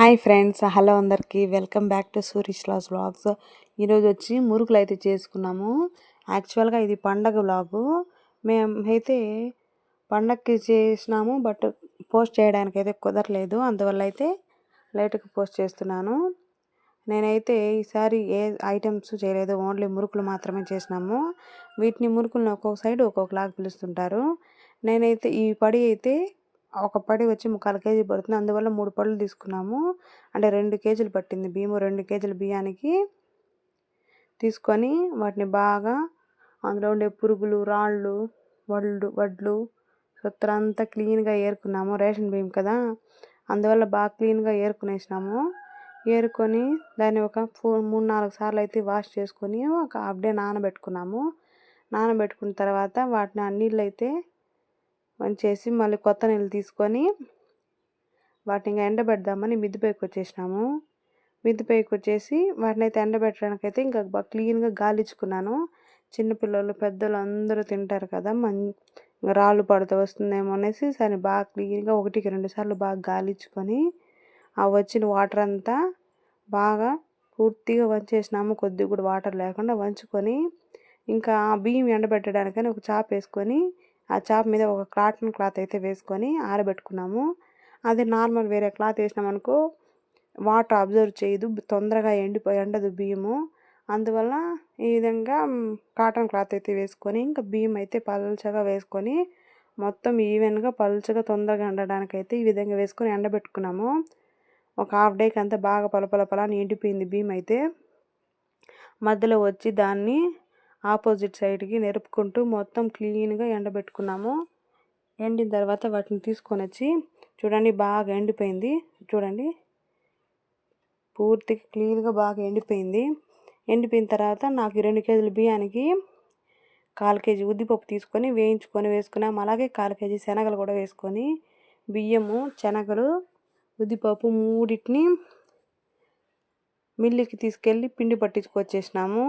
Hi friends hello అందరికీ. Welcome back to Surish లాస్ vlogs. ఈరోజు వచ్చి మురుకులు అయితే చేసుకున్నాము. యాక్చువల్గా ఇది పండగ వ్లాగు. మేము అయితే పండగకి చేసినాము బట్ పోస్ట్ చేయడానికి అయితే కుదరలేదు. అందువల్ల అయితే లేట్గా పోస్ట్ చేస్తున్నాను. నేనైతే ఈసారి ఏ ఐటమ్స్ చేయలేదు ఓన్లీ మురుకులు మాత్రమే చేసినాము. వీటిని మురుకులను ఒక్కొక్క సైడ్ ఒక్కొక్కలాగా పిలుస్తుంటారు. నేనైతే ఈ పడి అయితే ఒక పడి వచ్చి ముక్కాలు కేజీ పడుతుంది. అందువల్ల మూడు పళ్ళు తీసుకున్నాము. అంటే రెండు కేజీలు పట్టింది బియ్యము. రెండు కేజీల బియ్యానికి తీసుకొని వాటిని బాగా అందులో ఉండే పురుగులు రాళ్ళు వడ్లు వడ్లు సొత్తర అంతా క్లీన్గా ఏరుకున్నాము. రేషన్ బియ్యం కదా. అందువల్ల బాగా క్లీన్గా ఏరుకునేసినాము. ఏరుకొని దాన్ని ఒక ఫోర్ మూడు నాలుగు సార్లు అయితే వాష్ చేసుకొని ఒక హాఫ్ డే నానబెట్టుకున్నాము. నానబెట్టుకున్న తర్వాత వాటిని ఆ నీళ్ళు అయితే వంచేసి మళ్ళీ కొత్త నీళ్ళు తీసుకొని వాటిని ఇంకా ఎండబెడదామని మిద్దిపైకి వచ్చేసినాము. మిద్దిపైకి వచ్చేసి వాటిని అయితే ఎండబెట్టడానికి అయితే ఇంకా బాగా క్లీన్గా గాలిచ్చుకున్నాను. చిన్నపిల్లలు పెద్దలు అందరూ తింటారు కదా మం రాళ్ళు పడుతూ వస్తుందేమో అనేసి సరే బాగా క్లీన్గా ఒకటికి రెండు సార్లు బాగా గాలిచ్చుకొని ఆ వచ్చిన వాటర్ అంతా బాగా పూర్తిగా వంచేసినాము. కొద్దిగా కూడా వాటర్ లేకుండా వంచుకొని ఇంకా ఆ బియ్యం ఎండబెట్టడానికని ఒక చాప్ వేసుకొని ఆ చాప మీద ఒక కాటన్ క్లాత్ అయితే వేసుకొని ఆరబెట్టుకున్నాము. అదే నార్మల్ వేరే క్లాత్ వేసినామనుకో వాటర్ అబ్జర్వ్ చేయదు తొందరగా ఎండిపోయి ఎండదు బియ్యము. అందువల్ల ఈ విధంగా కాటన్ క్లాత్ అయితే వేసుకొని ఇంకా బియ్యం అయితే పలుచగా వేసుకొని మొత్తం ఈవెన్గా పలుచగా తొందరగా ఎండడానికి అయితే ఈ విధంగా వేసుకొని ఎండబెట్టుకున్నాము. ఒక హాఫ్ డేకి అంతా బాగా పలపలపలా ఎండిపోయింది బియ్యం అయితే. మధ్యలో వచ్చి దాన్ని ఆపోజిట్ సైడ్కి నెరుపుకుంటూ మొత్తం క్లీన్గా ఎండబెట్టుకున్నాము. ఎండిన తర్వాత వాటిని తీసుకొని వచ్చి చూడండి బాగా ఎండిపోయింది. చూడండి. పూర్తిగా క్లీన్గా బాగా ఎండిపోయింది. ఎండిపోయిన తర్వాత నాకు రెండు కేజీల బియ్యానికి కాలు కేజీ ఉద్దిపప్పు తీసుకొని వేయించుకొని వేసుకున్నాం. అలాగే కాలు కేజీ శనగలు కూడా వేసుకొని బియ్యము శనగలు ఉద్దిపప్పు మూడింటిని మిల్లికి తీసుకెళ్ళి పిండి పట్టించుకొచ్చేసినాము.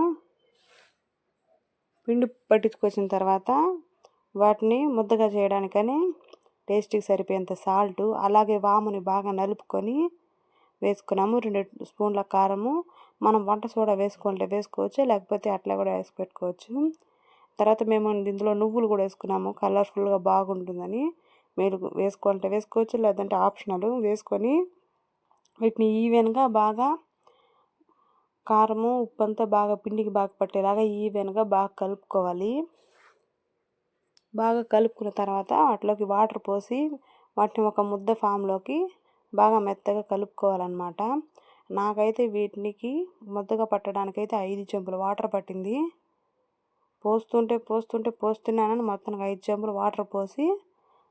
పిండి పట్టించుకొచ్చిన తర్వాత వాటిని ముద్దగా చేయడానికని టేస్ట్కి సరిపోయేంత సాల్ట్ అలాగే వాముని బాగా నలుపుకొని వేసుకున్నాము. రెండు స్పూన్ల కారము. మనం వంట సోడా వేసుకుంటే వేసుకోవచ్చు లేకపోతే అట్లా కూడా వేసి పెట్టుకోవచ్చు. తర్వాత మేము ఇందులో నువ్వులు కూడా వేసుకున్నాము. కలర్ఫుల్గా బాగుంటుందని మీరు వేసుకోవాలంటే వేసుకోవచ్చు లేదంటే ఆప్షనల్ వేసుకొని వీటిని ఈవెన్గా బాగా కారము ఉప్పు అంతా బాగా పిండికి బాగా పట్టేలాగా ఈవెన్గా బాగా కలుపుకోవాలి. బాగా కలుపుకున్న తర్వాత వాటిలోకి వాటర్ పోసి వాటిని ఒక ముద్ద ఫామ్లోకి బాగా మెత్తగా కలుపుకోవాలన్నమాట. నాకైతే వీటికి ముద్దగా పట్టడానికైతే ఐదు చెంపులు వాటర్ పట్టింది. పోస్తుంటే పోస్తుంటే పోస్తున్నానని మొత్తానికి ఐదు చెంపులు వాటర్ పోసి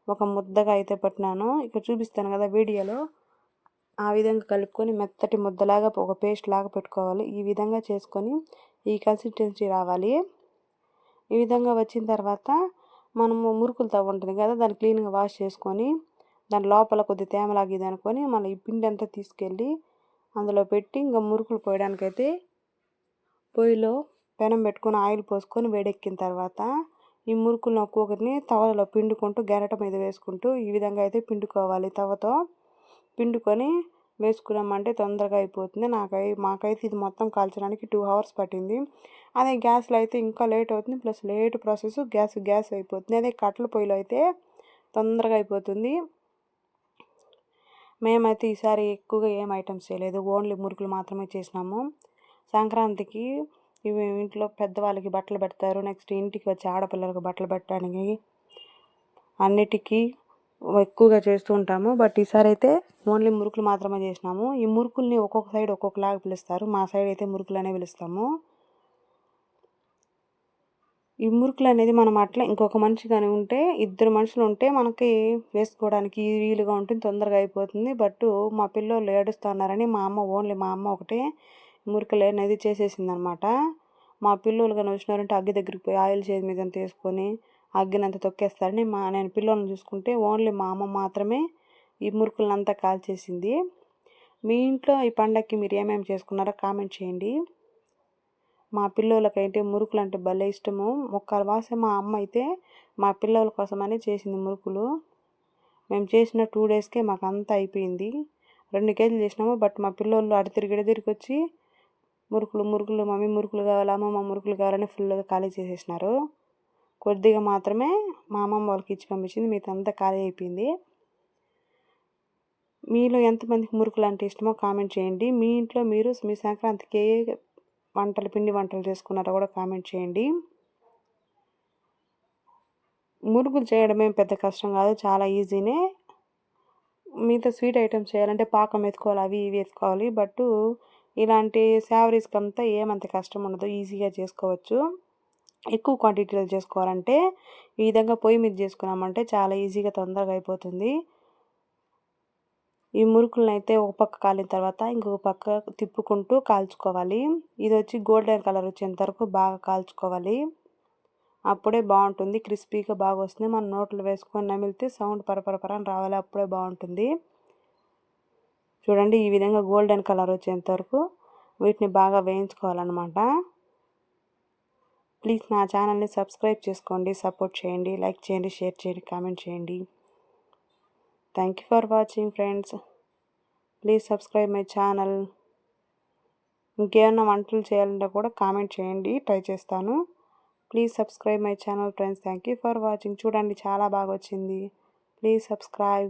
ఒక ముద్దగా అయితే పట్టినాను. ఇక్కడ చూపిస్తాను కదా వీడియోలో. ఆ విధంగా కలుపుకొని మెత్తటి ముద్దలాగా ఒక పేస్ట్ లాగా పెట్టుకోవాలి. ఈ విధంగా చేసుకొని ఈ కన్సిస్టెన్సీ రావాలి. ఈ విధంగా వచ్చిన తర్వాత మనము మురుకులు తవ్వ ఉంటుంది కదా దాన్ని క్లీన్గా వాష్ చేసుకొని దాని లోపల కొద్ది తేమలాగిది అనుకొని మళ్ళీ ఈ పిండి అంతా తీసుకెళ్ళి అందులో పెట్టి ఇంకా మురుకులు పోయడానికైతే పొయ్యిలో పెనం పెట్టుకొని ఆయిల్ పోసుకొని వేడెక్కిన తర్వాత ఈ మురుకులను ఒక్కొక్కరిని తవలో పిండుకుంటూ గెరట మీద వేసుకుంటూ ఈ విధంగా అయితే పిండుకోవాలి తవతో పిండుకొని వేసుకున్నామంటే తొందరగా అయిపోతుంది. నాకై మాకైతే ఇది మొత్తం కాల్చడానికి టూ అవర్స్ పట్టింది. అదే గ్యాస్లో అయితే ఇంకా లేట్ అవుతుంది. Plus late process gas gas అయిపోతుంది. అదే కట్టెల పొయ్యిలో అయితే తొందరగా అయిపోతుంది. మేమైతే ఈసారి ఎక్కువగా ఏం ఐటమ్స్ చేయలేదు. ఓన్లీ మురుకులు మాత్రమే చేసినాము. సంక్రాంతికి ఇవి ఇంట్లో పెద్దవాళ్ళకి బట్టలు పెడతారు. నెక్స్ట్ ఇంటికి వచ్చి ఆడపిల్లలకు బట్టలు పెట్టడానికి అన్నిటికీ ఎక్కువగా చేస్తూ ఉంటాము. బట్ ఈసారి అయితే ఓన్లీ మురుకులు మాత్రమే చేసినాము. ఈ మురుకుల్ని ఒక్కొక్క సైడ్ ఒక్కొక్కలాగా పిలుస్తారు. మా సైడ్ అయితే మురుకులు అనే పిలుస్తాము. ఈ మురుకులు అనేది మనం అట్లా ఇంకొక మనిషి కానీ ఉంటే ఇద్దరు మనుషులు ఉంటే మనకి వేసుకోవడానికి వీలుగా ఉంటుంది తొందరగా అయిపోతుంది. బట్ మా పిల్లలు ఏడుస్తున్నారని మా అమ్మ ఓన్లీ మా అమ్మ ఒకటే మురుకులు అనేది చేసేసింది అనమాట మా పిల్లలు కానీ వచ్చినారంటే అగ్గి దగ్గరికి పోయి ఆయిల్ చేతి మీద తీసుకొని అగ్గినంత తొక్కేస్తారని మా నేను పిల్లల్ని చూసుకుంటే ఓన్లీ మా అమ్మ మాత్రమే ఈ మురుకులంతా కాల్చేసింది. మీ ఇంట్లో ఈ పండగకి మీరు ఏమేమి చేసుకున్నారో కామెంట్ చేయండి. మా పిల్లలకైతే మురుకులు అంటే భలే ఇష్టము. ముక్కలు వాసే మా అమ్మ అయితే మా పిల్లల కోసమని చేసింది మురుకులు. మేము చేసిన టూ డేస్కే మాకు అంతా అయిపోయింది. రెండు కేజీలు చేసినాము బట్ మా పిల్లోళ్ళు అడి తిరిగి తిరిగి వచ్చి మురుకులు మురుకులు మమ్మీ మురుకులు కావాలి అమ్మమ్మ మురుకులు కావాలని ఫుల్గా ఖాళీ చేసేసినారు. కొద్దిగా మాత్రమే మా అమ్మమ్మ వాళ్ళకి ఇచ్చి పంపించింది. మీతంతా అంతా ఖాళీ అయిపోయింది. మీలో ఎంతమందికి మురుకులు అంటే ఇష్టమో కామెంట్ చేయండి. మీ ఇంట్లో మీరు మీ సంక్రాంతికి ఏ వంటలు పిండి వంటలు చేసుకున్నారో కూడా కామెంట్ చేయండి. మురుగులు చేయడమే పెద్ద కష్టం కాదు చాలా ఈజీనే. మిగతా స్వీట్ ఐటమ్స్ చేయాలంటే పాకం ఎత్తుకోవాలి అవి ఇవి ఎత్తుకోవాలి బట్ ఇలాంటి శావరీస్కి అంతా ఏమంత కష్టం ఉండదు ఈజీగా చేసుకోవచ్చు. ఎక్కువ క్వాంటిటీలో చేసుకోవాలంటే ఈ విధంగా పొయ్యి మీద చేసుకున్నామంటే చాలా ఈజీగా తొందరగా అయిపోతుంది. ఈ మురుకులను అయితే ఒక పక్క కాలిన తర్వాత ఇంకొక పక్క తిప్పుకుంటూ కాల్చుకోవాలి. ఇది వచ్చి గోల్డెన్ కలర్ వచ్చేంత వరకు బాగా కాల్చుకోవాలి. అప్పుడే బాగుంటుంది క్రిస్పీగా బాగా వస్తుంది. మనం నోట్లో వేసుకొని నమిలితే సౌండ్ పరపరపర అని రావాలి. అప్పుడే బాగుంటుంది. చూడండి ఈ విధంగా గోల్డెన్ కలర్ వచ్చేంత వరకు వీటిని బాగా వేయించుకోవాలన్నమాట. ప్లీజ్ నా ఛానల్ని సబ్స్క్రైబ్ చేసుకోండి సపోర్ట్ చేయండి లైక్ చేయండి షేర్ చేయండి కామెంట్ చేయండి. Thank you for watching friends please subscribe my channel ఇంకేమైనా వంటలు చేయాలంటే కూడా కామెంట్ చేయండి ట్రై చేస్తాను. Please subscribe my channel friends thank you for watching చూడండి చాలా బాగా వచ్చింది. Please subscribe